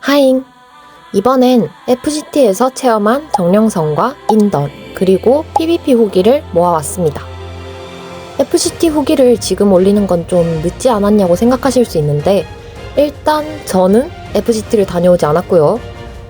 하잉! 이번엔 FGT에서 체험한 정령성과 인던, 그리고 PVP 후기를 모아왔습니다. FGT 후기를 지금 올리는 건 좀 늦지 않았냐고 생각하실 수 있는데, 일단 저는 FGT를 다녀오지 않았고요.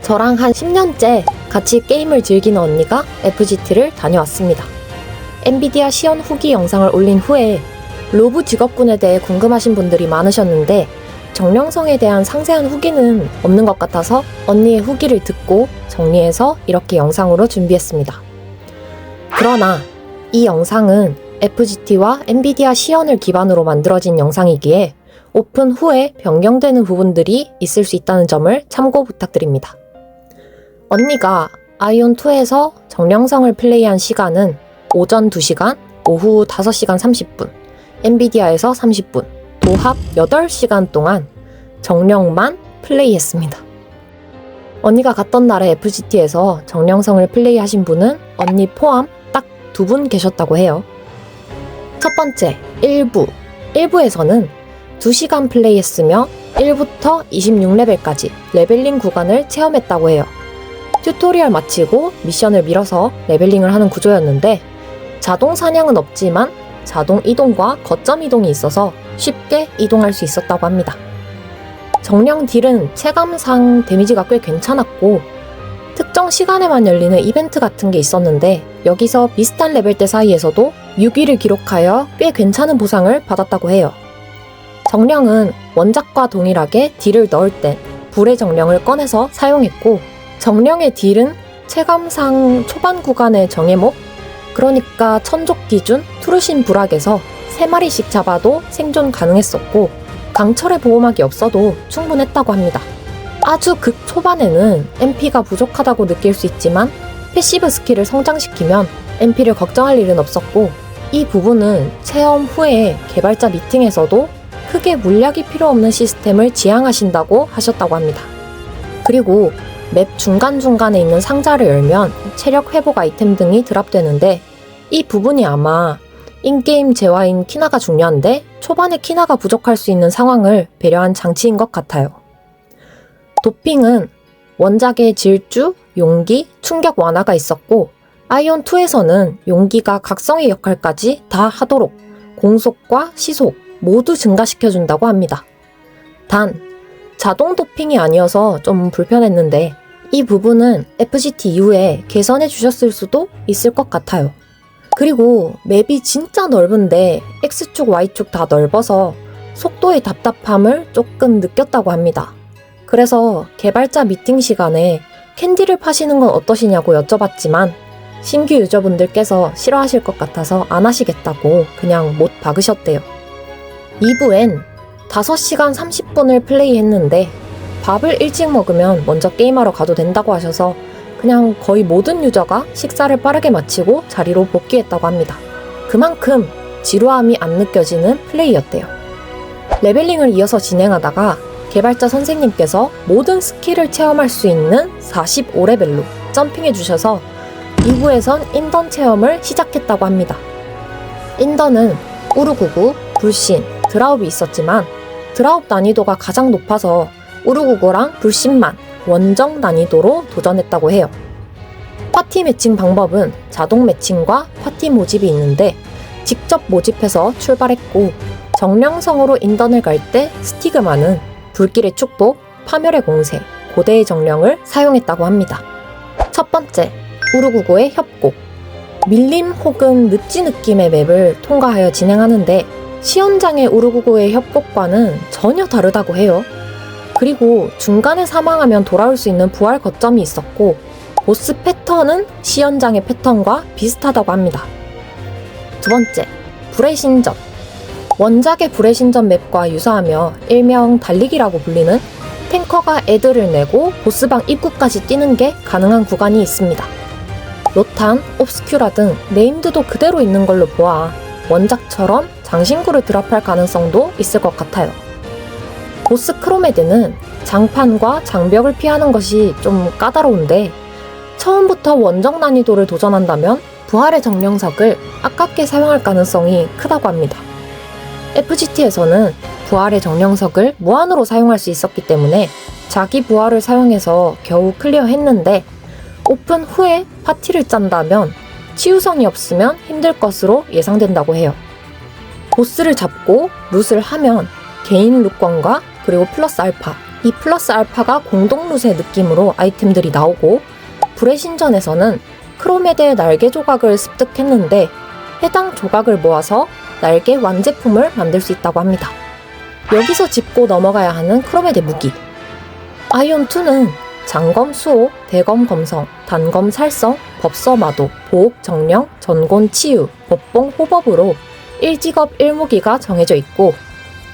저랑 한 10년째 같이 게임을 즐기는 언니가 FGT를 다녀왔습니다. 엔비디아 시연 후기 영상을 올린 후에 로브 직업군에 대해 궁금하신 분들이 많으셨는데, 정령성에 대한 상세한 후기는 없는 것 같아서 언니의 후기를 듣고 정리해서 이렇게 영상으로 준비했습니다. 그러나 이 영상은 FGT와 엔비디아 시연을 기반으로 만들어진 영상이기에 오픈 후에 변경되는 부분들이 있을 수 있다는 점을 참고 부탁드립니다. 언니가 아이온2에서 정령성을 플레이한 시간은 오전 2시간, 오후 5시간 30분, 엔비디아에서 30분, 도합 8시간 동안 정령만 플레이했습니다. 언니가 갔던 날에 FGT에서 정령성을 플레이하신 분은 언니 포함 딱 두 분 계셨다고 해요. 첫 번째, 1부. 1부에서는 2시간 플레이했으며 1부터 26레벨까지 레벨링 구간을 체험했다고 해요. 튜토리얼 마치고 미션을 밀어서 레벨링을 하는 구조였는데 자동 사냥은 없지만 자동 이동과 거점 이동이 있어서 쉽게 이동할 수 있었다고 합니다. 정령 딜은 체감상 데미지가 꽤 괜찮았고 특정 시간에만 열리는 이벤트 같은 게 있었는데 여기서 비슷한 레벨대 사이에서도 6위를 기록하여 꽤 괜찮은 보상을 받았다고 해요. 정령은 원작과 동일하게 딜을 넣을 땐 불의 정령을 꺼내서 사용했고 정령의 딜은 체감상 초반 구간의 정예목 그러니까 천족 기준 투르신 부락에서 3마리씩 잡아도 생존 가능했었고 강철의 보호막이 없어도 충분했다고 합니다. 아주 극 초반에는 MP가 부족하다고 느낄 수 있지만 패시브 스킬을 성장시키면 MP를 걱정할 일은 없었고 이 부분은 체험 후에 개발자 미팅에서도 크게 물약이 필요 없는 시스템을 지향하신다고 하셨다고 합니다. 그리고 맵 중간중간에 있는 상자를 열면 체력 회복 아이템 등이 드랍되는데 이 부분이 아마 인게임 재화인 키나가 중요한데 초반에 키나가 부족할 수 있는 상황을 배려한 장치인 것 같아요. 도핑은 원작의 질주, 용기, 충격 완화가 있었고 아이온2에서는 용기가 각성의 역할까지 다 하도록 공속과 시속 모두 증가시켜준다고 합니다. 단, 자동 도핑이 아니어서 좀 불편했는데 이 부분은 FGT 이후에 개선해 주셨을 수도 있을 것 같아요. 그리고 맵이 진짜 넓은데 X축, Y축 다 넓어서 속도의 답답함을 조금 느꼈다고 합니다. 그래서 개발자 미팅 시간에 캔디를 파시는 건 어떠시냐고 여쭤봤지만 신규 유저분들께서 싫어하실 것 같아서 안 하시겠다고 그냥 못 박으셨대요. 2부엔 5시간 30분을 플레이했는데 밥을 일찍 먹으면 먼저 게임하러 가도 된다고 하셔서 그냥 거의 모든 유저가 식사를 빠르게 마치고 자리로 복귀했다고 합니다. 그만큼 지루함이 안 느껴지는 플레이였대요. 레벨링을 이어서 진행하다가 개발자 선생님께서 모든 스킬을 체험할 수 있는 45레벨로 점핑해 주셔서 2부에선 인던 체험을 시작했다고 합니다. 인던은 우르구구, 불신, 드라웁이 있었지만 드라웁 난이도가 가장 높아서 우르구구랑 불신만 원정 난이도로 도전했다고 해요. 파티 매칭 방법은 자동 매칭과 파티 모집이 있는데 직접 모집해서 출발했고 정령성으로 인던을 갈 때 스티그마는 불길의 축복, 파멸의 공세, 고대의 정령을 사용했다고 합니다. 첫 번째, 우르구구의 협곡. 밀림 혹은 늪지 느낌의 맵을 통과하여 진행하는데 시연장의 우르구구의 협곡과는 전혀 다르다고 해요. 그리고 중간에 사망하면 돌아올 수 있는 부활 거점이 있었고 보스 패턴은 시연장의 패턴과 비슷하다고 합니다. 두 번째, 불의 신전. 원작의 불의 신전 맵과 유사하며 일명 달리기라고 불리는 탱커가 애들을 내고 보스방 입구까지 뛰는 게 가능한 구간이 있습니다. 로탄, 옵스큐라 등 네임드도 그대로 있는 걸로 보아 원작처럼 장신구를 드랍할 가능성도 있을 것 같아요. 보스 크로메드는 장판과 장벽을 피하는 것이 좀 까다로운데 처음부터 원정 난이도를 도전한다면 부활의 정령석을 아깝게 사용할 가능성이 크다고 합니다. FGT에서는 부활의 정령석을 무한으로 사용할 수 있었기 때문에 자기 부활을 사용해서 겨우 클리어했는데 오픈 후에 파티를 짠다면 치유성이 없으면 힘들 것으로 예상된다고 해요. 보스를 잡고 룻을 하면 개인 룻권과 그리고 플러스 알파 이 플러스 알파가 공동 룻의 느낌으로 아이템들이 나오고 불의 신전에서는 크로메드의 날개 조각을 습득했는데 해당 조각을 모아서 날개 완제품을 만들 수 있다고 합니다. 여기서 짚고 넘어가야 하는 크로메드 무기. 아이온2는 장검 수호, 대검 검성, 단검 살성, 법서 마도, 보옥 정령, 전곤 치유, 법봉 호법으로 1직업 1무기가 정해져 있고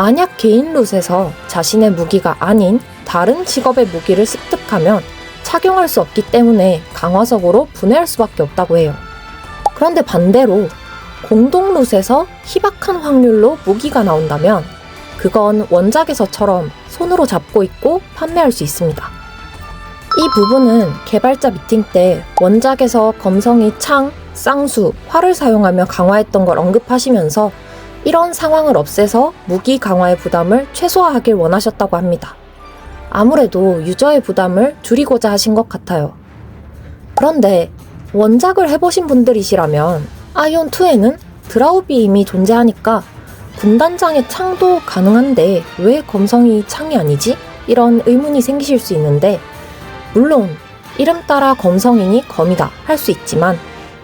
만약 개인 룻에서 자신의 무기가 아닌 다른 직업의 무기를 습득하면 착용할 수 없기 때문에 강화석으로 분해할 수밖에 없다고 해요. 그런데 반대로 공동 룻에서 희박한 확률로 무기가 나온다면 그건 원작에서처럼 손으로 잡고 있고 판매할 수 있습니다. 이 부분은 개발자 미팅 때 원작에서 검성이 창, 쌍수, 활을 사용하며 강화했던 걸 언급하시면서 이런 상황을 없애서 무기 강화의 부담을 최소화하길 원하셨다고 합니다. 아무래도 유저의 부담을 줄이고자 하신 것 같아요. 그런데 원작을 해보신 분들이시라면 아이온2에는 드라우비 이미 존재하니까 군단장의 창도 가능한데 왜 검성이 창이 아니지? 이런 의문이 생기실 수 있는데 물론 이름 따라 검성이니 검이다 할 수 있지만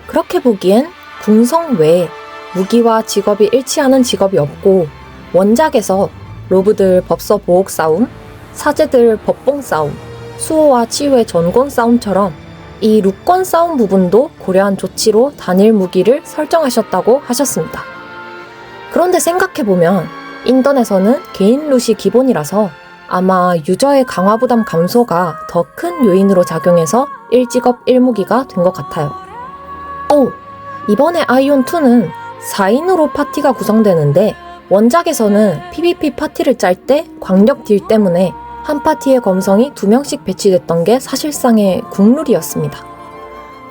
그렇게 보기엔 궁성 외에 무기와 직업이 일치하는 직업이 없고 원작에서 로브들 법서 보옥 싸움, 사제들 법봉 싸움, 수호와 치유의 전권 싸움처럼 이 룩권 싸움 부분도 고려한 조치로 단일 무기를 설정하셨다고 하셨습니다. 그런데 생각해보면 인던에서는 개인 룻이 기본이라서 아마 유저의 강화 부담 감소가 더 큰 요인으로 작용해서 1직업 1무기가 된 것 같아요. 또 이번에 아이온2는 4인으로 파티가 구성되는데 원작에서는 PVP 파티를 짤 때 광역 딜 때문에 한 파티의 검성이 두 명씩 배치됐던 게 사실상의 국룰이었습니다.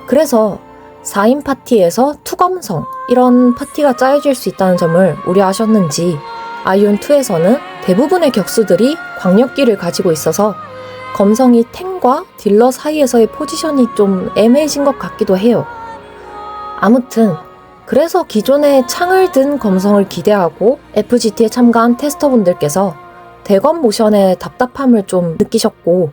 그래서 4인 파티에서 투검성 이런 파티가 짜여질 수 있다는 점을 우려하셨는지 아이온2에서는 대부분의 격수들이 광역기를 가지고 있어서 검성이 탱과 딜러 사이에서의 포지션이 좀 애매해진 것 같기도 해요. 아무튼 그래서 기존에 창을 든 검성을 기대하고 FGT에 참가한 테스터분들께서 대검 모션의 답답함을 좀 느끼셨고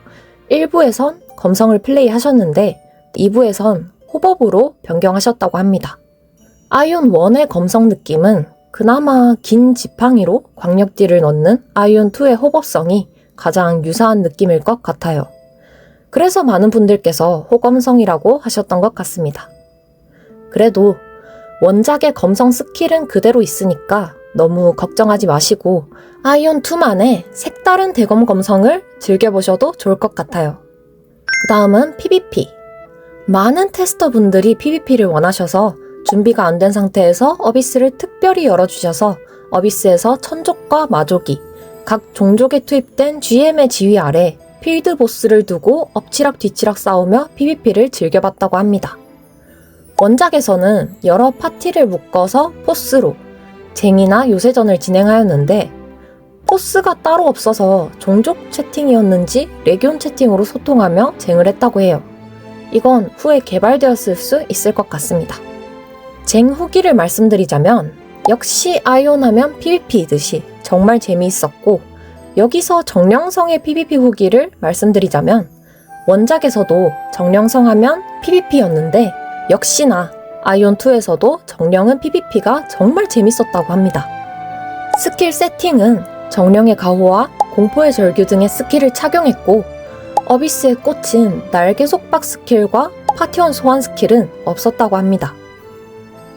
1부에선 검성을 플레이하셨는데 2부에선 호법으로 변경하셨다고 합니다. 아이온 1의 검성 느낌은 그나마 긴 지팡이로 광역딜을 넣는 아이온 2의 호법성이 가장 유사한 느낌일 것 같아요. 그래서 많은 분들께서 호검성이라고 하셨던 것 같습니다. 그래도 원작의 검성 스킬은 그대로 있으니까 너무 걱정하지 마시고 아이온2만의 색다른 대검 검성을 즐겨보셔도 좋을 것 같아요. 그 다음은 PVP. 많은 테스터분들이 PVP를 원하셔서 준비가 안 된 상태에서 어비스를 특별히 열어주셔서 어비스에서 천족과 마족이 각 종족에 투입된 GM의 지휘 아래 필드 보스를 두고 엎치락 뒤치락 싸우며 PVP를 즐겨봤다고 합니다. 원작에서는 여러 파티를 묶어서 포스로 쟁이나 요새전을 진행하였는데 포스가 따로 없어서 종족 채팅이었는지 레기온 채팅으로 소통하며 쟁을 했다고 해요. 이건 후에 개발되었을 수 있을 것 같습니다. 쟁 후기를 말씀드리자면 역시 아이온 하면 PVP이듯이 정말 재미있었고 여기서 정령성의 PVP 후기를 말씀드리자면 원작에서도 정령성 하면 PVP였는데 역시나 아이온2에서도 정령은 PVP가 정말 재밌었다고 합니다. 스킬 세팅은 정령의 가호와 공포의 절규 등의 스킬을 착용했고 어비스의 꽃인 날개 속박 스킬과 파티원 소환 스킬은 없었다고 합니다.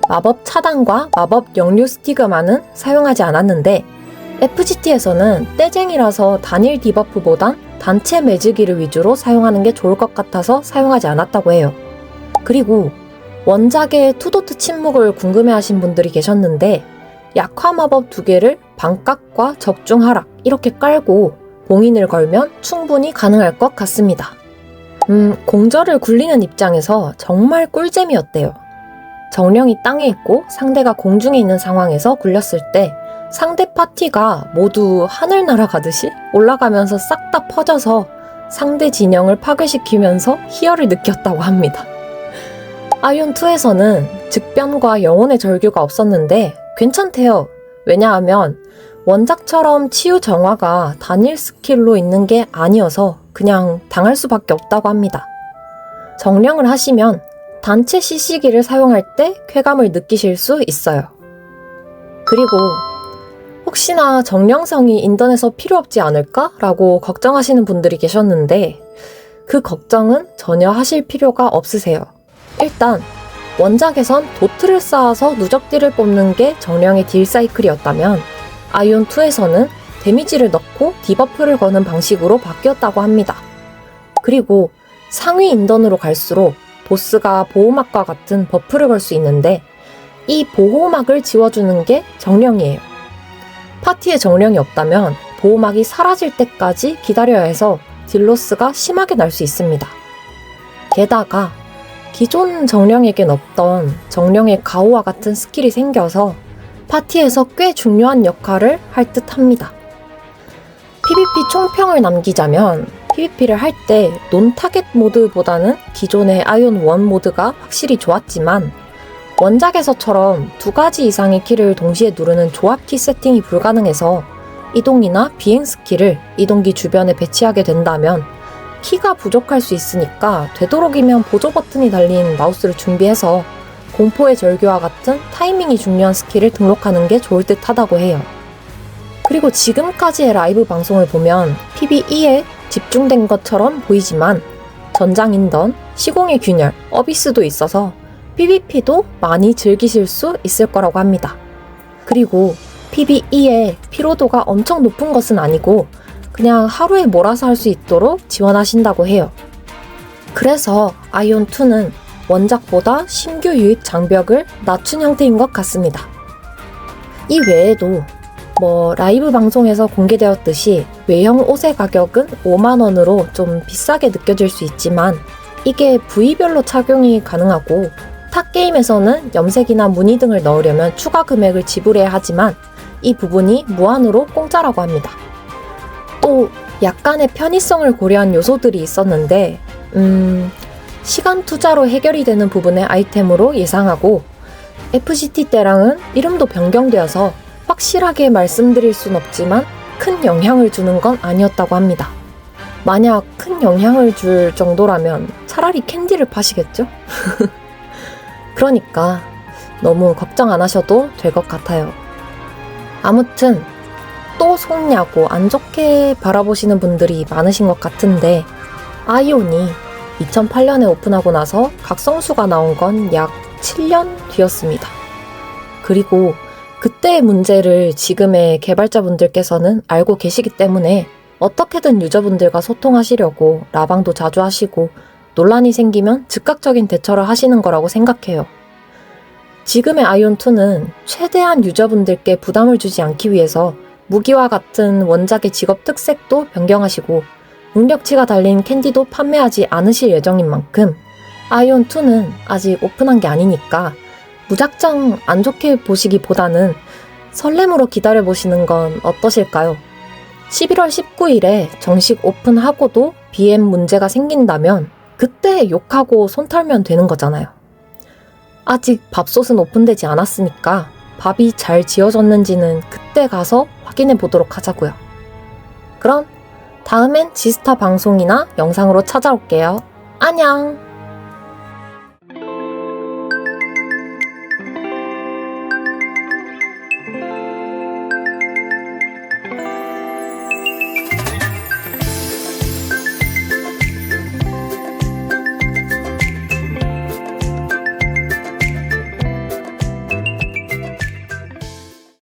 마법 차단과 마법 역류 스티그마는 사용하지 않았는데 FGT에서는 떼쟁이라서 단일 디버프보단 단체 매지기를 위주로 사용하는 게 좋을 것 같아서 사용하지 않았다고 해요. 그리고 원작의 투도트 침묵을 궁금해하신 분들이 계셨는데 약화 마법 두 개를 반각과 적중 하락 이렇게 깔고 봉인을 걸면 충분히 가능할 것 같습니다. 음, 공절을 굴리는 입장에서 정말 꿀잼이었대요. 정령이 땅에 있고 상대가 공중에 있는 상황에서 굴렸을 때 상대 파티가 모두 하늘 날아가듯이 올라가면서 싹 다 퍼져서 상대 진영을 파괴시키면서 희열을 느꼈다고 합니다. 아이온2에서는 즉변과 영혼의 절규가 없었는데 괜찮대요. 왜냐하면 원작처럼 치유 정화가 단일 스킬로 있는 게 아니어서 그냥 당할 수밖에 없다고 합니다. 정령을 하시면 단체 CC기를 사용할 때 쾌감을 느끼실 수 있어요. 그리고 혹시나 정령성이 인던에서 필요 없지 않을까? 라고 걱정하시는 분들이 계셨는데 그 걱정은 전혀 하실 필요가 없으세요. 일단 원작에선 도트를 쌓아서 누적딜을 뽑는 게 정령의 딜 사이클이었다면 아이온2에서는 데미지를 넣고 디버프를 거는 방식으로 바뀌었다고 합니다. 그리고 상위 인던으로 갈수록 보스가 보호막과 같은 버프를 걸 수 있는데 이 보호막을 지워주는 게 정령이에요. 파티에 정령이 없다면 보호막이 사라질 때까지 기다려야 해서 딜로스가 심하게 날 수 있습니다. 게다가 기존 정령에겐 없던 정령의 가오와 같은 스킬이 생겨서 파티에서 꽤 중요한 역할을 할 듯 합니다. PVP 총평을 남기자면 PVP를 할 때 논 타겟 모드보다는 기존의 아이온 1 모드가 확실히 좋았지만 원작에서처럼 두 가지 이상의 키를 동시에 누르는 조합 키 세팅이 불가능해서 이동이나 비행 스킬을 이동기 주변에 배치하게 된다면 키가 부족할 수 있으니까 되도록이면 보조 버튼이 달린 마우스를 준비해서 공포의 절규와 같은 타이밍이 중요한 스킬을 등록하는 게 좋을 듯 하다고 해요. 그리고 지금까지의 라이브 방송을 보면 PBE에 집중된 것처럼 보이지만 전장인던, 시공의 균열, 어비스도 있어서 PVP도 많이 즐기실 수 있을 거라고 합니다. 그리고 PBE의 피로도가 엄청 높은 것은 아니고 그냥 하루에 몰아서 할 수 있도록 지원하신다고 해요. 그래서 아이온2는 원작보다 신규 유입 장벽을 낮춘 형태인 것 같습니다. 이 외에도 뭐 라이브 방송에서 공개되었듯이 외형 옷의 가격은 5만원으로 좀 비싸게 느껴질 수 있지만 이게 부위별로 착용이 가능하고 타 게임에서는 염색이나 무늬 등을 넣으려면 추가 금액을 지불해야 하지만 이 부분이 무한으로 공짜라고 합니다. 또 약간의 편의성을 고려한 요소들이 있었는데, 음, 시간 투자로 해결이 되는 부분의 아이템으로 예상하고, FCT 때랑은 이름도 변경되어서 확실하게 말씀드릴 순 없지만 큰 영향을 주는 건 아니었다고 합니다. 만약 큰 영향을 줄 정도라면 차라리 캔디를 파시겠죠? 그러니까 너무 걱정 안 하셔도 될 것 같아요. 아무튼 또 속냐고 안 좋게 바라보시는 분들이 많으신 것 같은데 아이온이 2008년에 오픈하고 나서 각성수가 나온 건 약 7년 뒤였습니다. 그리고 그때의 문제를 지금의 개발자분들께서는 알고 계시기 때문에 어떻게든 유저분들과 소통하시려고 라방도 자주 하시고 논란이 생기면 즉각적인 대처를 하시는 거라고 생각해요. 지금의 아이온2는 최대한 유저분들께 부담을 주지 않기 위해서 무기와 같은 원작의 직업 특색도 변경하시고 능력치가 달린 캔디도 판매하지 않으실 예정인 만큼 아이온2는 아직 오픈한 게 아니니까 무작정 안 좋게 보시기보다는 설렘으로 기다려보시는 건 어떠실까요? 11월 19일에 정식 오픈하고도 BM 문제가 생긴다면 그때 욕하고 손 털면 되는 거잖아요. 아직 밥솥은 오픈되지 않았으니까 밥이 잘 지어졌는지는 그때 가서 확인해 보도록 하자고요. 그럼 다음엔 지스타 방송이나 영상으로 찾아올게요. 안녕!